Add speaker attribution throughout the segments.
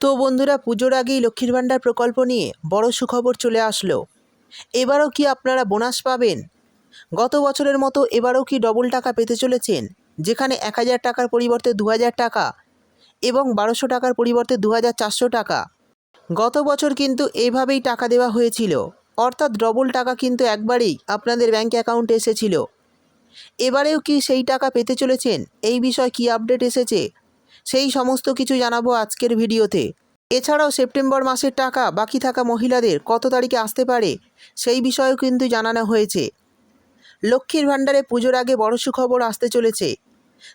Speaker 1: তো বন্ধুরা, পুজোর আগেই লক্ষ্মীর ভাণ্ডার প্রকল্প নিয়ে বড় সুখবর চলে আসলো। এবারও কি আপনারা বোনাস পাবেন? গত বছরের মতো এবারও কি ডবল টাকা পেতে চলেছেন? যেখানে এক হাজার টাকার পরিবর্তে দু হাজার টাকা এবং বারোশো টাকার পরিবর্তে দু হাজার চারশো টাকা। গত বছর কিন্তু এইভাবেই টাকা দেওয়া হয়েছিল। অর্থাৎ ডবল টাকা কিন্তু একবারেই আপনাদের ব্যাঙ্ক অ্যাকাউন্টে এসেছিল। এবারেও কি সেই টাকা পেতে চলেছেন? এই বিষয়ে কি আপডেট এসেছে? সেই সমস্ত কিছু জানাব আজকের ভিডিওতে। এছাড়াও সেপ্টেম্বর মাসের টাকা বাকি থাকা মহিলাদের কত তারিখে আসতে পারে, সেই বিষয়েও কিন্তু জানানো হয়েছে। লক্ষ্মীর ভাণ্ডারে পুজোর আগে বড় সুখবর আসতে চলেছে।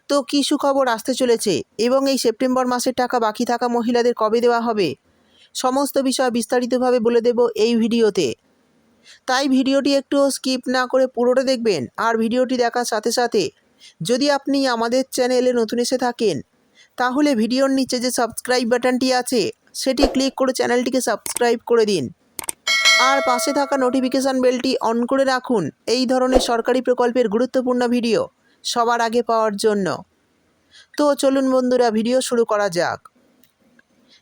Speaker 1: তো কী সুখবর আসতে চলেছে এবং এই সেপ্টেম্বর মাসের টাকা বাকি থাকা মহিলাদের কবে দেওয়া হবে, সমস্ত বিষয় বিস্তারিতভাবে বলে দেব এই ভিডিওতে। তাই ভিডিওটি একটু স্কিপ না করে পুরোটা দেখবেন আর ভিডিওটি দেখার সাথে সাথে যদি আপনি আমাদের চ্যানেলে নতুন এসে থাকেন তাহলে ভিডিওর নিচে যে সাবস্ক্রাইব বাটনটি আছে, সেটি ক্লিক করে চ্যানেলটিকে সাবস্ক্রাইব করে দিন। আর পাশে থাকা নোটিফিকেশান বেলটি অন করে রাখুন। এই ধরনের সরকারি প্রকল্পের গুরুত্বপূর্ণ ভিডিও সবার আগে পাওয়ার জন্য। তো চলুন বন্ধুরা, ভিডিও শুরু করা যাক।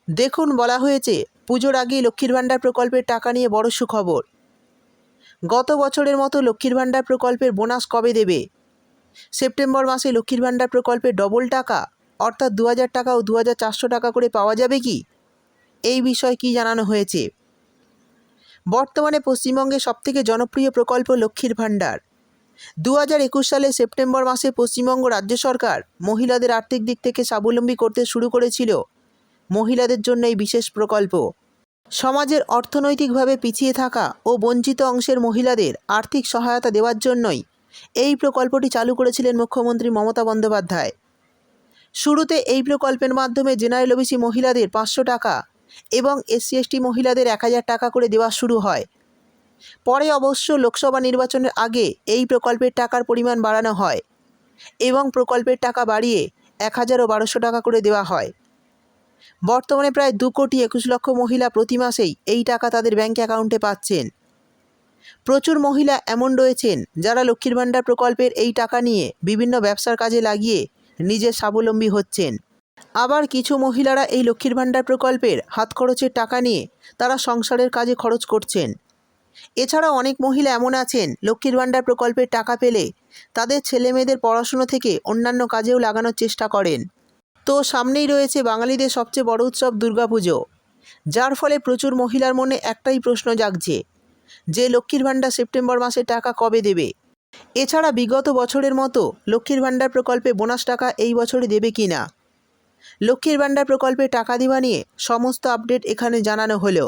Speaker 1: দেখুন, বলা হয়েছে, পুজোর আগেই লক্ষ্মীর ভাণ্ডার প্রকল্পের টাকা নিয়ে বড় সুখবর। গত বছরের মতো লক্ষ্মীর ভাণ্ডার প্রকল্পের বোনাস কবে দেবে? সেপ্টেম্বর মাসে লক্ষ্মীর ভাণ্ডার প্রকল্পে ডবল টাকা। অর্থাৎ দু হাজার টাকা ও দু হাজার চারশো টাকা করে পাওয়া যাবে কি? এই বিষয়ে কি জানানো হয়েছে? বর্তমানে পশ্চিমবঙ্গে সবথেকে জনপ্রিয় প্রকল্প লক্ষ্মীর ভাণ্ডার। দু হাজার একুশ সালে সেপ্টেম্বর মাসে পশ্চিমবঙ্গ রাজ্য সরকার মহিলাদের আর্থিক দিক থেকে স্বাবলম্বী করতে শুরু করেছিল। মহিলাদের জন্য এই বিশেষ প্রকল্প। সমাজের অর্থনৈতিকভাবে পিছিয়ে থাকা ও বঞ্চিত অংশের মহিলাদের আর্থিক সহায়তা দেওয়ার জন্যই এই প্রকল্পটি চালু করেছিলেন মুখ্যমন্ত্রী মমতা বন্দ্যোপাধ্যায়। শুরুতে এই প্রকল্পের মাধ্যমে জেনারেল ওবিসি মহিলাদের পাঁচশো টাকা এবং এসসি এসটি মহিলাদের এক হাজার টাকা করে দেওয়া শুরু হয়। পরে অবশ্য লোকসভা নির্বাচনের আগে এই প্রকল্পের টাকার পরিমাণ বাড়ানো হয় এবং প্রকল্পের টাকা বাড়িয়ে এক হাজার ও বারোশো টাকা করে দেওয়া হয়। বর্তমানে প্রায় দু কোটি একুশ লক্ষ মহিলা প্রতি মাসেই এই টাকা তাদের ব্যাঙ্ক অ্যাকাউন্টে পাচ্ছেন। প্রচুর মহিলা এমন রয়েছেন যারা লক্ষ্মীর ভাণ্ডার প্রকল্পের এই টাকা নিয়ে বিভিন্ন ব্যবসার কাজে লাগিয়ে নিজের স্বাবলম্বী হচ্ছেন। আবার কিছু মহিলারা এই লক্ষ্মীর ভাণ্ডার প্রকল্পের হাত খরচের টাকা নিয়ে তারা সংসারের কাজে খরচ করছেন। এছাড়াও অনেক মহিলা এমন আছেন, লক্ষ্মীর ভাণ্ডার প্রকল্পের টাকা পেলে তাদের ছেলে মেয়েদের পড়াশুনো থেকে অন্যান্য কাজেও লাগানোর চেষ্টা করেন। তো সামনেই রয়েছে বাঙালিদের সবচেয়ে বড় উৎসব দুর্গাপুজো। যার ফলে প্রচুর মহিলার মনে একটাই প্রশ্ন জাগছে, যে লক্ষ্মীর ভাণ্ডার সেপ্টেম্বর মাসে টাকা কবে দেবে? এছাড়া বিগত বছরের মতো লক্ষ্মীর ভাণ্ডার প্রকল্পে বোনাস টাকা এই বছরে দেবে কি না? লক্ষ্মীর ভাণ্ডার প্রকল্পে টাকা দেওয়া নিয়ে সমস্ত আপডেট এখানে জানানো হলো।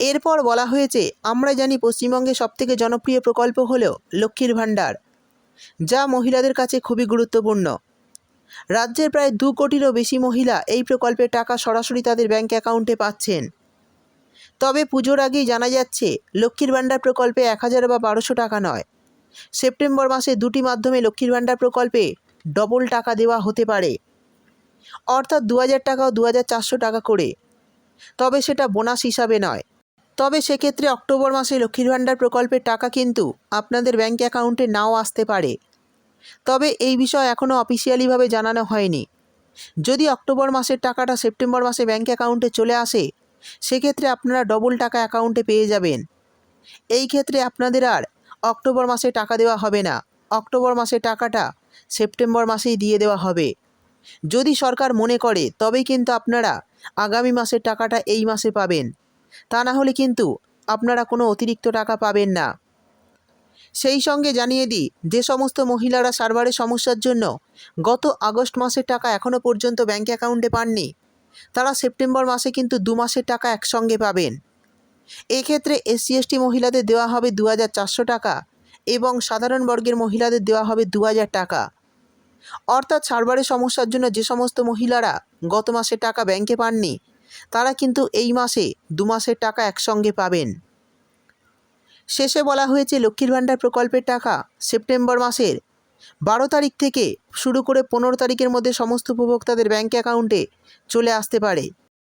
Speaker 1: এরপর বলা হয়েছে, আমরা জানি পশ্চিমবঙ্গে সবথেকে জনপ্রিয় প্রকল্প হলো লক্ষ্মীর ভাণ্ডার, যা মহিলাদের কাছে খুবই গুরুত্বপূর্ণ। রাজ্যের প্রায় দু কোটিরও বেশি মহিলা এই প্রকল্পের টাকা সরাসরি তাদের ব্যাঙ্ক অ্যাকাউন্টে পাচ্ছেন। তবে পুজোর আগেই জানা যাচ্ছে, লক্ষ্মীর ভাণ্ডার প্রকল্পে এক হাজার বা বারোশো টাকা নয়। সেপ্টেম্বর মাসে দুটি মাধ্যমে লক্ষ্মীর ভাণ্ডার প্রকল্পে ডবল টাকা দেওয়া হতে পারে। অর্থাৎ দু হাজার টাকা ও দু হাজার চারশো টাকা করে। তবে সেটা বোনাস হিসাবে নয়। তবে সেক্ষেত্রে অক্টোবর মাসে লক্ষ্মীর ভাণ্ডার প্রকল্পের টাকা কিন্তু আপনাদের ব্যাঙ্ক অ্যাকাউন্টে নাও আসতে পারে। তবে এই বিষয় এখনও অফিসিয়ালিভাবে জানানো হয়নি। যদি অক্টোবর মাসের টাকাটা সেপ্টেম্বর মাসে ব্যাঙ্ক অ্যাকাউন্টে চলে আসে সেক্ষেত্রে আপনারা ডবল টাকা অ্যাকাউন্টে পেয়ে যাবেন। এই ক্ষেত্রে আপনাদের আর অক্টোবর মাসে টাকা দেওয়া হবে না। অক্টোবর মাসে টাকাটা সেপ্টেম্বর মাসেই দিয়ে দেওয়া হবে। যদি সরকার মনে করে, তবেই কিন্তু আপনারা আগামী মাসের টাকাটা এই মাসে পাবেন। তা না হলে কিন্তু আপনারা কোনো অতিরিক্ত টাকা পাবেন না। সেই সঙ্গে জানিয়ে দিই, যে সমস্ত মহিলারা সার্ভারের সমস্যার জন্য গত আগস্ট মাসের টাকা এখনও পর্যন্ত ব্যাঙ্ক অ্যাকাউন্টে পাননি। তারা সেপ্টেম্বর মাসে কিন্তু দু মাসের টাকা একসঙ্গে পাবেন। এক্ষেত্রে এসসি এসটি মহিলাদের দেওয়া হবে দু হাজার চারশো টাকা এবং সাধারণ বর্গের মহিলাদের দেওয়া হবে দু হাজার টাকা। অর্থাৎ সার্ভারের সমস্যার জন্য যে সমস্ত মহিলারা গত মাসে টাকা ব্যাংকে পাননি, তারা কিন্তু এই মাসে দু মাসের টাকা একসঙ্গে পাবেন। শেষে বলা হয়েছে লক্ষ্মীর ভাণ্ডার প্রকল্পের টাকা সেপ্টেম্বর মাসের বারো তারিখ থেকে শুরু করে পনেরো তারিখের মধ্যে সমস্ত উপভোক্তাদের ব্যাঙ্ক অ্যাকাউন্টে চলে আসতে পারে।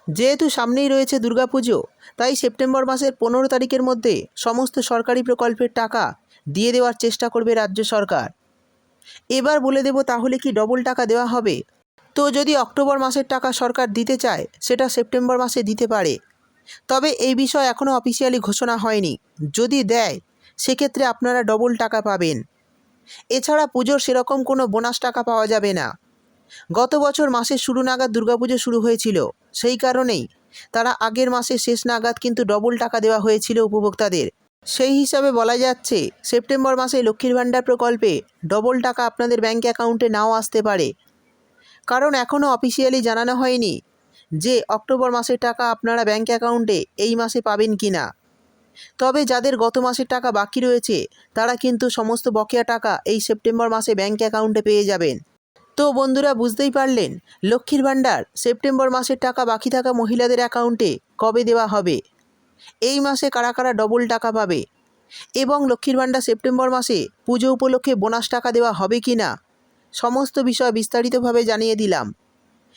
Speaker 1: যেহেতু সামনেই রয়েছে দুর্গাপুজো, তাই সেপ্টেম্বর মাসের পনেরো তারিখের মধ্যে সমস্ত সরকারি প্রকল্পের টাকা দিয়ে দেওয়ার চেষ্টা করবে রাজ্য সরকার। এবার বলে দেব তাহলে কি ডবল টাকা দেওয়া হবে? তো যদি অক্টোবর মাসের টাকা সরকার দিতে চায়, সেটা সেপ্টেম্বর মাসে দিতে পারে। তবে এই বিষয় এখনও অফিসিয়ালি ঘোষণা হয়নি। যদি দেয়, সেক্ষেত্রে আপনারা ডবল টাকা পাবেন। এছাড়া পুজোর সেরকম কোনো বোনাস টাকা পাওয়া যাবে না। গত বছর মাসের শুরু নাগাদ দুর্গাপুজো শুরু হয়েছিল। সেই কারণেই তারা আগের মাসের শেষ নাগাদ কিন্তু ডবল টাকা দেওয়া হয়েছিল উপভোক্তাদের। সেই হিসাবে বলা যাচ্ছে, সেপ্টেম্বর মাসে লক্ষ্মীর ভাণ্ডার প্রকল্পে ডবল টাকা আপনাদের ব্যাঙ্ক অ্যাকাউন্টে নাও আসতে পারে। কারণ এখনও অফিসিয়ালি জানানো হয়নি যে অক্টোবর মাসের টাকা আপনারা ব্যাঙ্ক অ্যাকাউন্টে এই মাসে পাবেন কি না তবে যাদের গত মাসের টাকা বাকি রয়েছে, তারা কিন্তু সমস্ত বকেয়া টাকা এই সেপ্টেম্বর মাসে ব্যাঙ্ক অ্যাকাউন্টে পেয়ে যাবেন। তো বন্ধুরা, বুঝতেই পারলেন, লক্ষ্মীর ভাণ্ডার সেপ্টেম্বর মাসের টাকা বাকি থাকা মহিলাদের অ্যাকাউন্টে কবে দেওয়া হবে? এই মাসে কারা কারা ডবল টাকা পাবে? এবং লক্ষ্মীর ভাণ্ডার সেপ্টেম্বর মাসে পুজো উপলক্ষে বোনাস টাকা দেওয়া হবে কি না সমস্ত বিষয় বিস্তারিতভাবে জানিয়ে দিলাম।